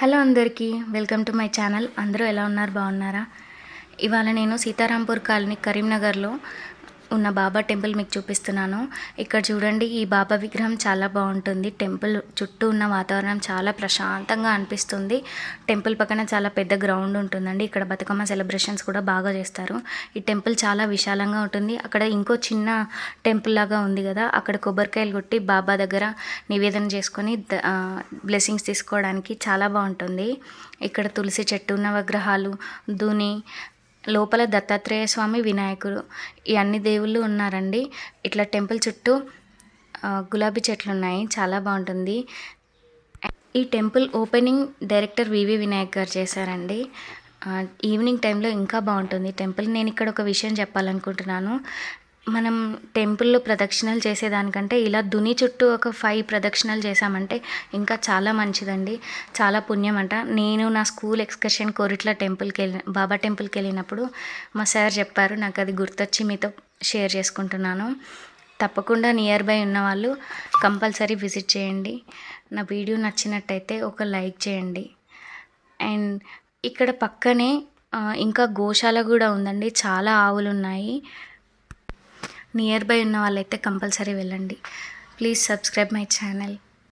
Hello అందరికీ welcome to my channel. అందరూ ఎలా ఉన్నారు? బాగున్నారా? ఇవాళ నేను సీతారాంపూర్ కాలనీ కరీంనగర్లో ఉన్న బాబా టెంపుల్ మీకు చూపిస్తున్నాను. ఇక్కడ చూడండి ఈ బాబా విగ్రహం చాలా బాగుంటుంది. టెంపుల్ చుట్టూ ఉన్న వాతావరణం చాలా ప్రశాంతంగా అనిపిస్తుంది. టెంపుల్ పక్కన చాలా పెద్ద గ్రౌండ్ ఉంటుందండి. ఇక్కడ బతుకమ్మ సెలబ్రేషన్స్ కూడా బాగా చేస్తారు. ఈ టెంపుల్ చాలా విశాలంగా ఉంటుంది. అక్కడ ఇంకో చిన్న టెంపుల్ లాగా ఉంది కదా అక్కడ కొబ్బరికాయలు కొట్టి బాబా దగ్గర నివేదన చేసుకొని బ్లెస్సింగ్స్ తీసుకోవడానికి చాలా బాగుంటుంది. ఇక్కడ తులసి చెట్టు ఉన్న విగ్రహాలు దుని లోపల దత్తాత్రేయ స్వామి వినాయకుడు. ఈ అన్ని దేవుళ్ళు ఉన్నారండి. ఇట్లా టెంపుల్ చుట్టూ గులాబీ చెట్లు ఉన్నాయి చాలా బాగుంటుంది. ఈ temple opening director VV Vinayak గారు చేశారండి. ఈవినింగ్ టైంలో ఇంకా బాగుంటుంది. టెంపుల్ నేను ఇక్కడ ఒక విషయం చెప్పాలనుకుంటున్నాను. మనం టెంపుల్లో ప్రదక్షిణలు చేసేదానికంటే ఇలా దుని చుట్టూ ఒక ఫైవ్ ప్రదక్షిణలు చేసామంటే ఇంకా చాలా మంచిదండి. చాలా పుణ్యం అంట నేను నా స్కూల్ ఎక్స్కర్షన్ కోరిట్ల టెంపుల్కి వెళ్ళి బాబా టెంపుల్కి వెళ్ళినప్పుడు మా సార్ చెప్పారు నాకు అది గుర్తొచ్చి మీతో షేర్ చేసుకుంటున్నాను. తప్పకుండా నియర్ బై ఉన్న వాళ్ళు కంపల్సరీ విజిట్ చేయండి. నా వీడియో నచ్చినట్టయితే ఒక లైక్ చేయండి. అండ్ ఇక్కడ పక్కనే ఇంకా గోశాల కూడా ఉందండి. చాలా ఆవులు ఉన్నాయి నియర్ బై ఉన్న వాళ్ళైతే కంపల్సరీ వెళ్ళండి. Please subscribe my channel